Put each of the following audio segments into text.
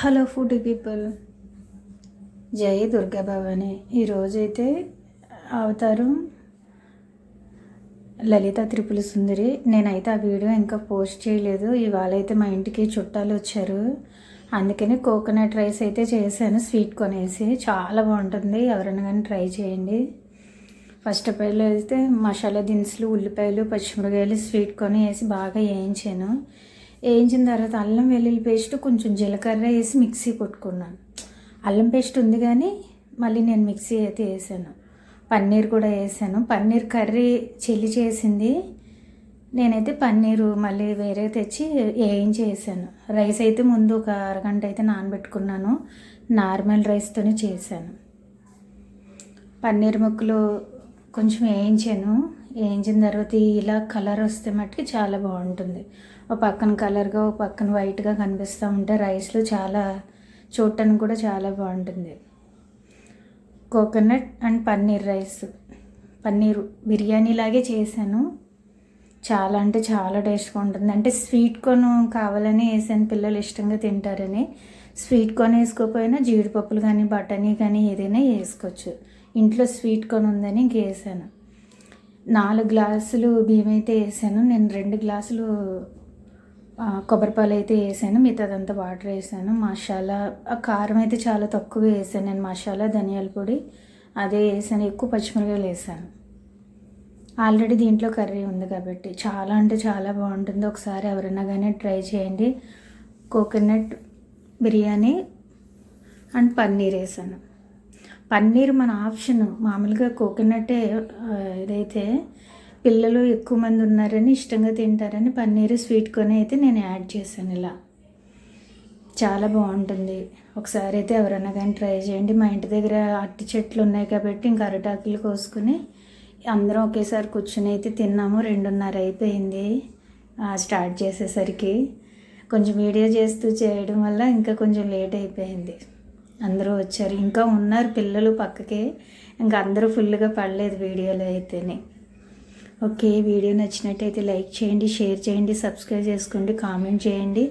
Hello food people. జై దుర్గా భవాని. ఈరోజైతే అవతారం లలిత త్రిపుల సుందరి. నేనైతే ఆ వీడియో ఇంకా పోస్ట్ చేయలేదు. ఇవాళ అయితే మా ఇంటికి చుట్టాలు వచ్చారు. అందుకని కోకోనట్ రైస్ అయితే చేశాను. స్వీట్ కొనేసి. చాలా బాగుంటుంది. ఎవరైనా కానీ ట్రై చేయండి. ఫస్ట్ ఆఫ్ ఆల్ అయితే మసాలా దినుసులు ఉల్లిపాయలు పచ్చిమిరకాయలు స్వీట్ కొని వేసి బాగా వేయించాను. వేయించిన తర్వాత అల్లం వెల్లుల్లి పేస్ట్ కొంచెం జీలకర్ర వేసి మిక్సీ కొట్టుకున్నాను. అల్లం పేస్ట్ ఉంది కానీ మళ్ళీ నేను మిక్సీ అయితే వేసాను. పన్నీర్ కూడా వేసాను. పన్నీర్ కర్రీ చెల్లి చేసింది. నేనైతే పన్నీరు మళ్ళీ వేరే తెచ్చి వేయించి వేసాను రైస్ అయితే ముందు ఒక అరగంట అయితే నానబెట్టుకున్నాను. నార్మల్ రైస్తోనే చేశాను. పన్నీర్ ముక్కలు కొంచెం వేయించాను. వేయించిన తర్వాత ఇలా కలర్ వస్తే మట్టుకు చాలా బాగుంటుంది. ఒక పక్కన కలర్గా ఒక పక్కన వైట్గా కనిపిస్తూ ఉంటే రైస్లో చాలా చూడటానికి కూడా చాలా బాగుంటుంది. Coconut and paneer rice paneer biryani లాగే చేశాను. చాలా అంటే చాలా టేస్ట్గా ఉంటుంది. అంటే స్వీట్ కార్న్ కావాలని వేసాను పిల్లలు ఇష్టంగా తింటారని. స్వీట్ కార్న్ వేసుకోకపోయినా జీడిపప్పులు కానీ బఠానీ కానీ ఏదైనా వేసుకోవచ్చు. ఇంట్లో స్వీట్ కార్న్ ఉందని ఇంక వేసాను. నాలుగు గ్లాసులు బియ్యం అయితే వేసాను. నేను రెండు గ్లాసులు కొబ్బరిపాలు అయితే వేసాను. మిగతాదంతా వాటర్ వేసాను. మసాలా కారం అయితే చాలా తక్కువ వేసాను. నేను మసాలా ధనియాల పొడి అదే వేసాను. ఎక్కువ పచ్చిమిరకాయలు వేసాను. ఆల్రెడీ దీంట్లో కర్రీ ఉంది కాబట్టి చాలా అంటే చాలా బాగుంటుంది. ఒకసారి ఎవరైనా కానీ ట్రై చేయండి. కోకోనట్ బిర్యానీ అండ్ పన్నీర్ వేసాను. పన్నీర్ మన ఆప్షన్. మామూలుగా కోకోనట్ ఏదైతే పిల్లలు ఎక్కువ మంది ఉన్నారని ఇష్టంగా తింటారని పన్నీర్ స్వీట్ కొని అయితే నేను యాడ్ చేశాను ఇలా. చాలా బాగుంటుంది. ఒకసారి అయితే ఎవరైనా కానీ ట్రై చేయండి. మా ఇంటి దగ్గర అరటి చెట్లు ఉన్నాయి కాబట్టి ఇంకా అరటాకులు కోసుకుని అందరం ఒకేసారి కూర్చుని అయితే తిన్నాము. రెండున్నర అయిపోయింది. స్టార్ట్ చేసేసరికి. కొంచెం వీడియో చేస్తూ చేయడం వల్ల ఇంకా కొంచెం లేట్ అయిపోయింది. అందరూ వచ్చారు. ఇంకా ఉన్నారు పిల్లలు పక్కకే. ఇంకా అందరూ ఫుల్గా పడలేదు వీడియోలో అయితేనే. ఓకే వీడియో నచ్చినట్టయితే లైక్ చేయండి షేర్ చేయండి సబ్స్క్రైబ్ చేసుకోండి కామెంట్ చేయండి.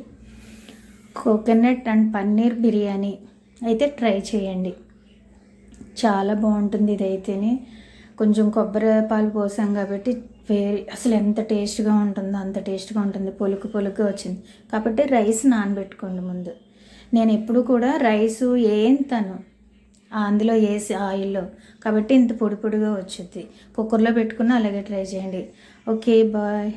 కోకోనట్ అండ్ పన్నీర్ బిర్యానీ అయితే ట్రై చేయండి. చాలా బాగుంటుంది ఇదైతేనే. కొంచెం కొబ్బరి పాలు పోసాం కాబట్టి వేరే అసలు ఎంత టేస్ట్గా ఉంటుందో అంత టేస్ట్గా ఉంటుంది. పొలుకు పొలుకు వచ్చింది. కాబట్టి రైస్ నానబెట్టుకోండి ముందు. నేను ఎప్పుడు కూడా రైసు ఏంతను అందులో వేసి ఆయిల్లో. కాబట్టి ఇంత పొడి పొడిగా వచ్చింది. కుక్కర్లో పెట్టుకుని అలాగే ట్రై చేయండి. Okay bye.